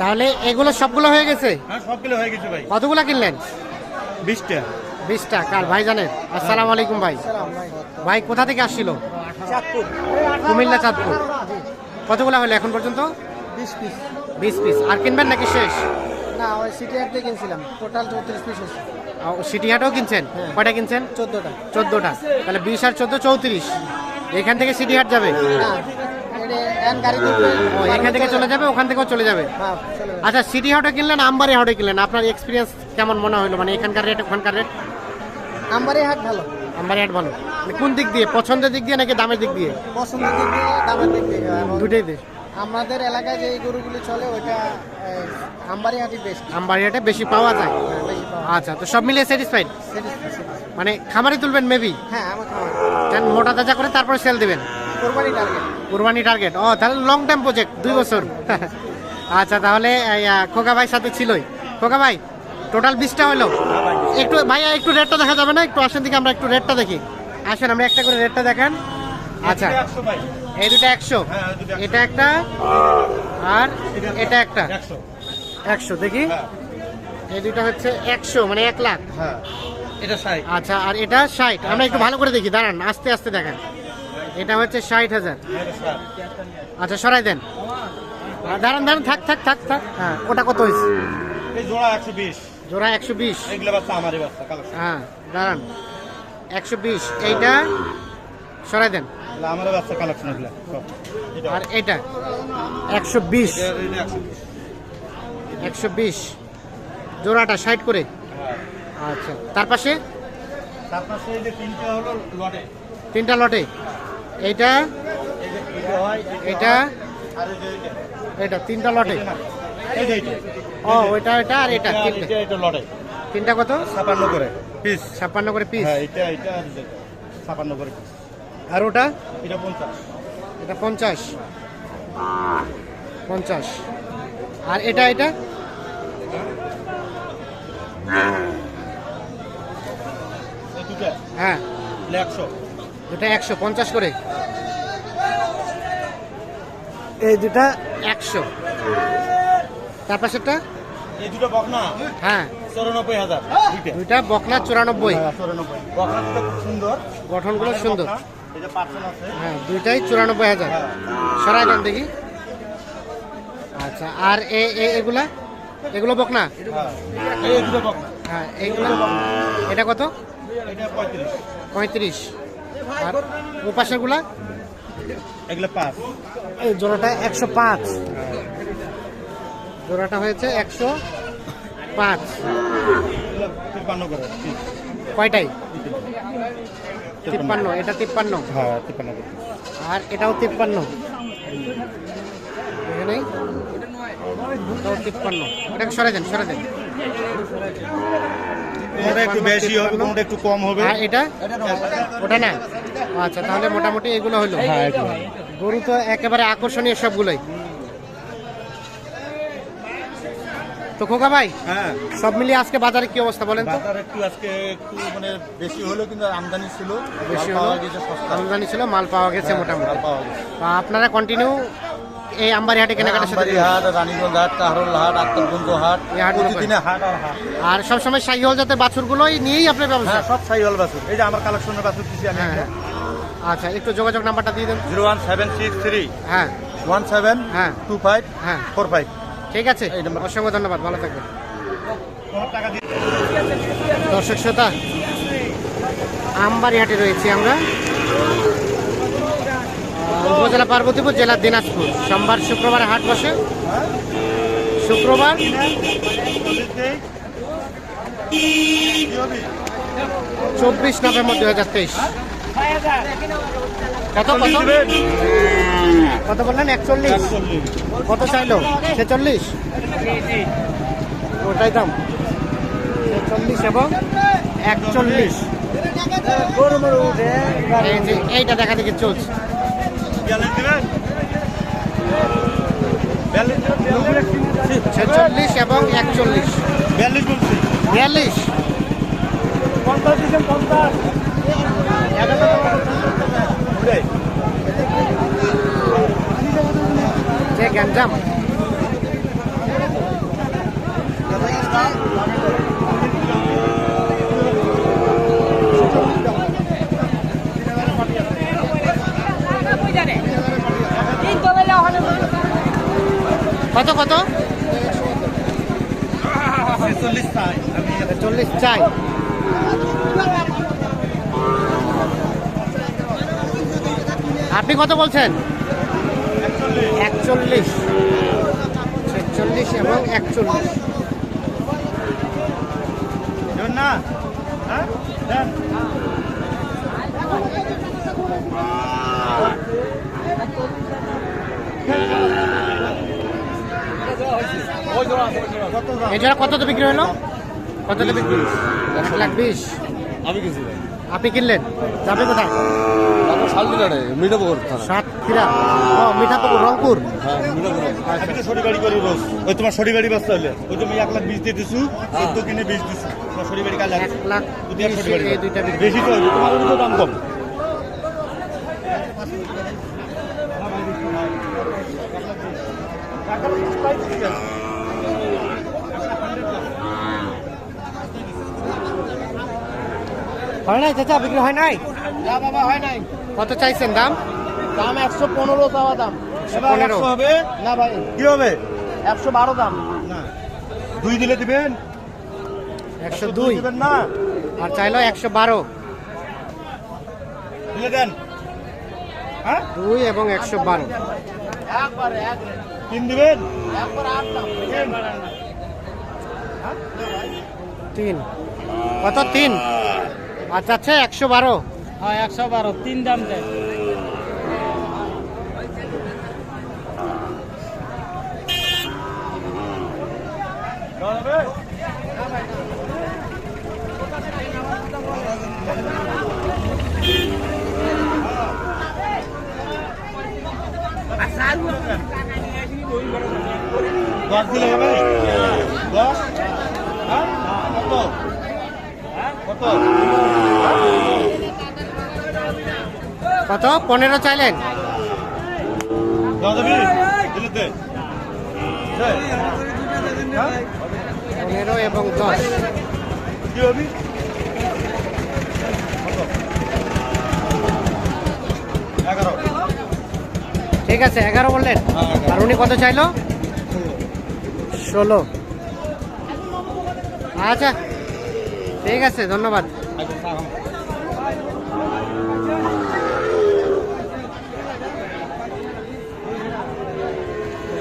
তাহলে এগুলো সবগুলো হয়ে গেছে? হ্যাঁ সব হয়ে গেছে ভাই। কতগুলো কিনলেন? বিশটা। বিশটা। কার ভাই জানেন আসসালামু আলাইকুম ভাই। ভাই কোথা থেকে আসছিল? কুমিল্লা চাঁদপুর। কতগুলো হলো এখন পর্যন্ত? বিশ পিস। বিশ পিস। আর কিনবেন নাকি শেষ? না ওই সিটি হাট থেকে কিনছিলাম। টোটাল চৌত্রিশ পিস সিটি হাটও কিনছেন? হ্যাঁ। কয়টা কিনছেন? চোদ্দোটা। চোদ্দোটা। তাহলে বিশ আর চোদ্দ চৌত্রিশ। এখান থেকে সিটি হাট যাবে? এটা গাড়ি ঢুকবে এখান থেকে চলে যাবে ওখান থেকেও চলে যাবে? হ্যাঁ। আচ্ছা সিটি হাটে কিনলেন আমবাড়ি হাটে কিনলেন? আপনার এক্সপিরিয়েন্স কেমন মনে হলো? মানে এখানকার রেট ওখানকার রেট আমবাড়ি হাট ভালো। আমবাড়ি হাট ভালো। মানে কোন দিক দিয়ে? পছন্দের দিক দিয়ে নাকি দামের দিক দিয়ে? পছন্দের দিক দিয়ে দামের দিক দিয়ে এবং দুটোই দিয়ে। আমাদের এলাকায় যে গরুগুলি চলে ওইটা এই, আমবাড়ি হাটই বেস্ট আমবাড়ি হাটে বেশি পাওয়া যায়? আচ্ছা তো সব মিলিয়ে স্যাটিসফাইড। মানে খামারে তুলবেন মেবি হ্যাঁ আমার খাওয়া মোটা তাজা করে তারপরে সেল দিবেন? কোরবানি টার্গেট কুরবানি টার্গেট ও তাহলে লং টাইম প্রজেক্ট দুই বছর। আচ্ছা তাহলে খোকা ভাই সাথে ছিলই। খোকা ভাই টোটাল বিশটা হলো। একটু ভাইয়া একটু রেটটা দেখা যাবে না? একটু আসেন দিকে আমরা একটু রেটটা দেখি। আসেন আমরা একটা করে রেটটা দেখান। আচ্ছা এই দুটো একশো। এটা একটা আর এটা একটা। একশো দেখি। এই দুটো হচ্ছে একশো মানে এক লাখ। হ্যাঁ। আচ্ছা আর এটা ষাট। আমরা একটু ভালো করে দেখি দাঁড়ান আস্তে আস্তে দেখেন। এটা হচ্ছে ষাট হাজার। আচ্ছা সরাই দেন। দাঁড়ান দাঁড়ান থাক থাক থাক থাক। হ্যাঁ ওটা কত হয়েছে? জোড়া একশো বিশ। জোড়া একশো বিশ। হ্যাঁ দাঁড়ান। একশো বিশ এইটা? সরাই দেন। আমারও বাচ্চা কালেকশন আর এটা? একশো বিশ। একশো বিশ। জোড়াটা ষাট করে? আচ্ছা তার পাশে? তার পাশে তিনটা হলো লটে। তিনটা লটে? এটা এটা। এটা তিনটা লটে। ও ওইটা এটা আর এটা এটা লটে। তিনটা কত? ছাপান্ন করে পিস। ছাপ্পান্ন করে পিস। হ্যাঁ এটা এটা ছাপান্ন করে পিস। আর ওটা? এটা পঞ্চাশ। এটা পঞ্চাশ। পঞ্চাশ। আর এটা এটা? হ্যাঁ। একশো। দুটা একশো পঞ্চাশ করে। এই দুটা? একশো। তার পাশেরটা? এই দুটো বকনা? হ্যাঁ। চৌরানব্বই হাজার। দুইটা। বকনা চুরানব্বই। হ্যাঁ, বকনা সুন্দর। গঠনগুলো সুন্দর। বকনা, এই যে পার্সেন্ট আছে। হ্যাঁ দুইটাই চুরানব্বই হাজার। হ্যাঁ। সরাই দেন দেখি। আচ্ছা আর এ এ- এগুলা? এগুলো বকনা? হ্যাঁ বকনা। হ্যাঁ এগুলো এটা কত? পঁয়ত্রিশ। পঁয়ত্রিশ। আর ও পাশেরগুলা? এগুলো পাঁচ। এই জোড়াটা একশো পাঁচ। জোড়াটা হয়েছে একশো পাঁচ। কয়টাই? তিপ্পান্ন। এটা তিপ্পান্ন? হ্যাঁ আর এটাও তিপ্পান্ন। এখানে এটাও তিপ্পান্ন। এটাকে সরে দেন সরে দেন কোনটা একটু বেশি হবে কোনটা একটু কম হবে? আর এটা? ওটা না? আচ্ছা তাহলে মোটামুটি এগুলো হলো। হ্যাঁ গরু তো একেবারে আকর্ষণীয় সবগুলোই। তো খোকা ভাই হ্যাঁ। সব মিলিয়ে আজকে বাজারে কি অবস্থা বলেন তো? বাজার একটু আজকে একটু মানে বেশি হলো কিন্তু আমদানি ছিল। বেশি হলো? আমদানি ছিল মাল পাওয়া গেছে হ্যাঁ, মোটামুটি। পাওয়া আপনারা কন্টিনিউ এই আমবাড়ি হাটে কেনাকাটার সাথে হাট রানীগঞ্জ হাট কাহরুল হাট আক্তারগঞ্জ হাট প্রতিদিনে হাট আর হাট। আর সবসময় সাইহল যাতে বাছুরগুলোই নিয়েই আপনার ব্যবসা? হ্যাঁ সব সাই হল বাসুর এই যে আমার কালেকশনের বাসুর দিচ্ছি আমি হ্যাঁ আচ্ছা একটু যোগাযোগ নাম্বারটা দিয়ে দেন। Zero one seven six three. হ্যাঁ। ওয়ান সেভেন হ্যাঁ। টু ফাইভ হ্যাঁ। Four five. ঠিক আছে। এই নাম্বার। অসংখ্য ধন্যবাদ ভালো থাকবেন। টাকা দিয়ে দর্শক শ্রোতা আমবাড়ি হাটে রয়েছি আমরা। উপজেলা পার্বতীপুর, জেলা দিনাজপুর। সোমবার শুক্রবার হাট বসে। শুক্রবার চব্বিশ নভেম্বর দুই হাজার তেইশ। কত কত? কত বললেন? একচল্লিশ। কত চাইলো? ছেচল্লিশ। ওটাই দাম। ছেচল্লিশ এবং একচল্লিশ। এই এইটা দেখা দেখি চলছে। ছেচল্লিশ এবং একচল্লিশ। বিয়াল্লিশ। বলছি বিয়াল্লিশ পঞ্চাশ দিচ্ছেন পঞ্চাশ যে গ্যাঞ্জাম কত কত ছেচল্লিশ চাই চল্লিশ চাই। আপনি কত বলছেন? একচল্লিশ। ছেচল্লিশ এবং একচল্লিশ। দেন কত কততে বিক্রি হলো? কততে বিক্রি এক লাখ বিশ। আমি ভাই। আপনি কিনলেন? যাবে কোথায়? শালদিনারে মিঠাপুকুর সাতক্ষীরা। ও মিঠাপুকুর রংপুর? হ্যাঁ মিঠাপুকুর। সরি গাড়ি করি রোজ। ওই তোমার সরি গাড়ি বাঁচতে হলে ওই তুমি এক লাখ বিশ দিয়ে দিছু চোদ্দ কিনে বিশ দিছু। তোমার সরি গাড়ি কাল এক লাখ বিশ গাড়ি তো তোমার দাম কম। হয় নাই চাচা বিক্রি হয় নাই? না বাবা হয় নাই। কত চাইছেন দাম? দাম একশো পনেরো চাওয়া দাম। পনেরো। হবে? না ভাই। কি হবে? একশো বারো দাম। না। দুই দিলে দিবেন? একশো দুই দিবেন না? আর চাইলো একশো বারো। দিলে দেন। হ্যাঁ? দুই এবং একশো বারো। একবারে তিন দিবেন? একবার দাম। তিন। তিন। কত? তিন। আর চাচ্ছে একশো বারো। হ্যাঁ একশো বারো তিন দাম দেয়। দশ দিলে হবে? দশ? হ্যাঁ? কত? কত? পনেরো চাইলেন? পনেরো এবং দশ। ঠিক আছে এগারো বললেন। হ্যাঁ, আর উনি কত চাইলো? ষোলো। আচ্ছা। ঠিক আছে ধন্যবাদ।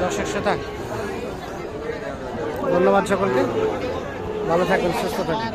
দর্শক শ্রোতা ধন্যবাদ সকলকে। ভালো থাকুন সুস্থ থাকুন